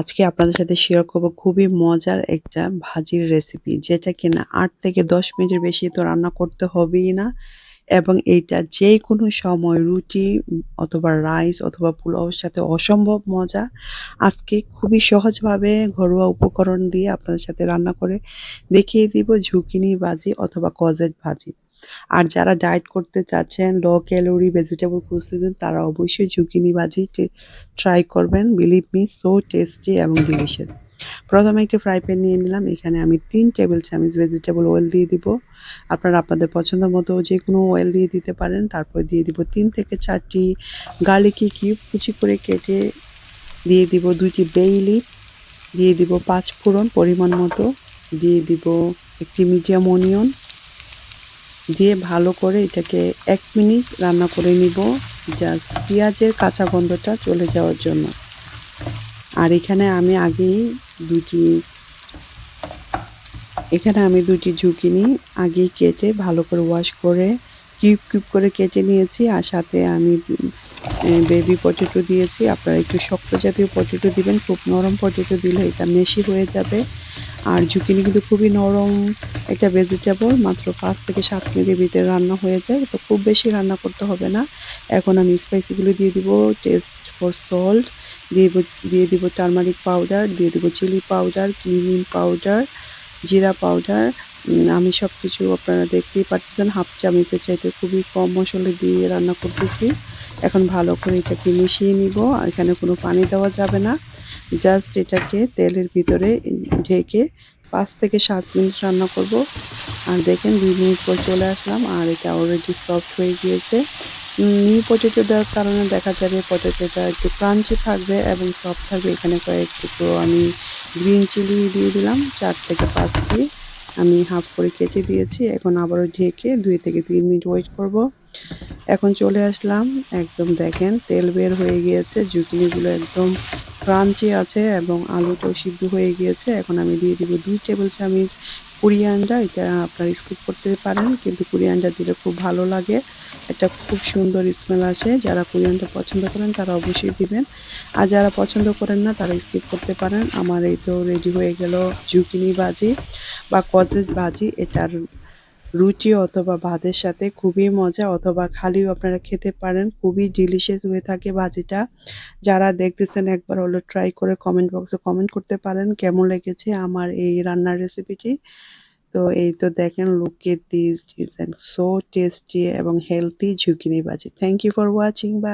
আজকে আপনাদের সাথে শেয়ার করব খুবই মজার একটা ভাজির রেসিপি যেটা কিনা আট থেকে দশ মিনিটের বেশি তো রান্না করতে হবেই না। এবং এইটা যে কোনো সময় রুটি অথবা রাইস অথবা পোলাওর সাথে অসম্ভব মজা। আজকে খুবই সহজভাবে ঘরোয়া উপকরণ দিয়ে আপনাদের সাথে রান্না করে দেখিয়ে দিব ঝুঁকিনি ভাজি অথবা কজেট ভাজি। আর যারা ডায়েট করতে চাচ্ছেন লো ক্যালোরি ভেজিটেবল খুঁজতেছেন, তারা অবশ্যই ঝুঁকিনি ভাজি ট্রাই করবেন। বিলিভ মি সো টেস্টি এবং ডিলিশিয়াস প্রথমে একটি ফ্রাই প্যান নিয়ে নিলাম। এখানে আমি তিন টেবিল চামচ ভেজিটেবল অয়েল দিয়ে দিব। আপনারা আপনাদের পছন্দ মতো যে কোনো অয়েল দিয়ে দিতে পারেন। তারপর দিয়ে দিব তিন থেকে চারটি গার্লিকি কিউব কুচি করে কেটে দিয়ে দিব দুইটি বেইলি দিয়ে দিব পাঁচ ফোড়ন পরিমাণ মতো। দিয়ে দিব একটি মিডিয়াম অনিয়ন দিয়ে ভালো করে এটাকে এক মিনিট রান্না করে নিব, জাস্ট পেঁয়াজের কাঁচা গন্ধটা চলে যাওয়ার জন্য। আর এখানে আমি আগেই দুটি, এখানে আমি দুটি ঝুঁকিনি আগেই কেটে ভালো করে ওয়াশ করে কিউব কিউব করে কেটে নিয়েছি, আর সাথে আমি বেবি পটেটো দিয়েছি। আপনারা একটু শক্ত জাতীয় পটেটো দিবেন, খুব নরম পটেটো দিলে এটা মেশি হয়ে যাবে। আর ঝুঁকিনি কিন্তু খুবই নরম একটা ভেজিটেবল মাত্র পাঁচ থেকে সাত মিনিটের ভিতরে রান্না হয়ে যায়। তো খুব বেশি রান্না করতে হবে না। এখন আমি স্পাইসিগুলো দিয়ে দিব টেস্ট ফর সল্ট দিয়ে দিয়ে দিব টারমারিক পাউডার দিয়ে দিব চিলি পাউডার কিউমিন পাউডার জিরা পাউডার আমি সব কিছু আপনারা দেখতেই পাচ্ছেন, হাফ চামচের চাইতে খুবই কম মশলা দিয়ে রান্না করতেছি। এখন ভালো করে এটাকে মিশিয়ে নিব এখানে কোনো পানি দেওয়া যাবে না। জাস্ট এটাকে তেলের ভিতরে ঢেকে পাঁচ থেকে সাত মিনিট রান্না করব। আর দেখেন দুই মিনিট পর চলে আসলাম, আর এটা অলরেডি সফট হয়ে গিয়েছে। নিউ পটেটো দেওয়ার কারণে দেখা যাবে পটেটোটা একটু ক্রাঞ্চি থাকবে এবং সফট থাকবে। এখানে কয়েক টুকরো আমি গ্রিন চিলি দিয়ে দিলাম, চার থেকে পাঁচটি আমি হাফ করে কেটে দিয়েছি, এখন আবারও ঢেকে দুই থেকে তিন মিনিট ওয়েট করব। এখন চলে আসলাম, একদম দেখেন তেল বের হয়ে গিয়েছে, জুকিনিগুলো একদম ক্রাঞ্চি আছে এবং আলুটাও সিদ্ধ হয়ে গিয়েছে। এখন আমি দিয়ে দিব দুই টেবিল চামচ কুরিয়ান্ডা এটা আপনারা স্কিপ করতে পারেন, কিন্তু কুরিয়ান্ডা দিলে খুব ভালো লাগে। এটা খুব সুন্দর স্মেল আসে। যারা কুরিয়ান্ডা পছন্দ করেন, তারা অবশ্যই দিবেন। আর যারা পছন্দ করেন না, তারা স্কিপ করতে পারেন। আমার এই তো রেডি হয়ে গেল জুকিনি ভাজি বা কজেস ভাজি। এটার রুটি অথবা ভাতের সাথে খুবই মজা অথবা খালিও আপনারা খেতে পারেন। খুবই ডিলিশিয়াস হয়ে থাকে ভাজিটা। যারা দেখতেছেন একবার হলো ট্রাই করে কমেন্ট বক্সে কমেন্ট করতে পারেন কেমন লেগেছে আমার এই রান্নার রেসিপিটি তো এই তো দেখেন look this is so tasty এবং হেলদি ঝুঁকিনি ভাজি। Thank you for watching bye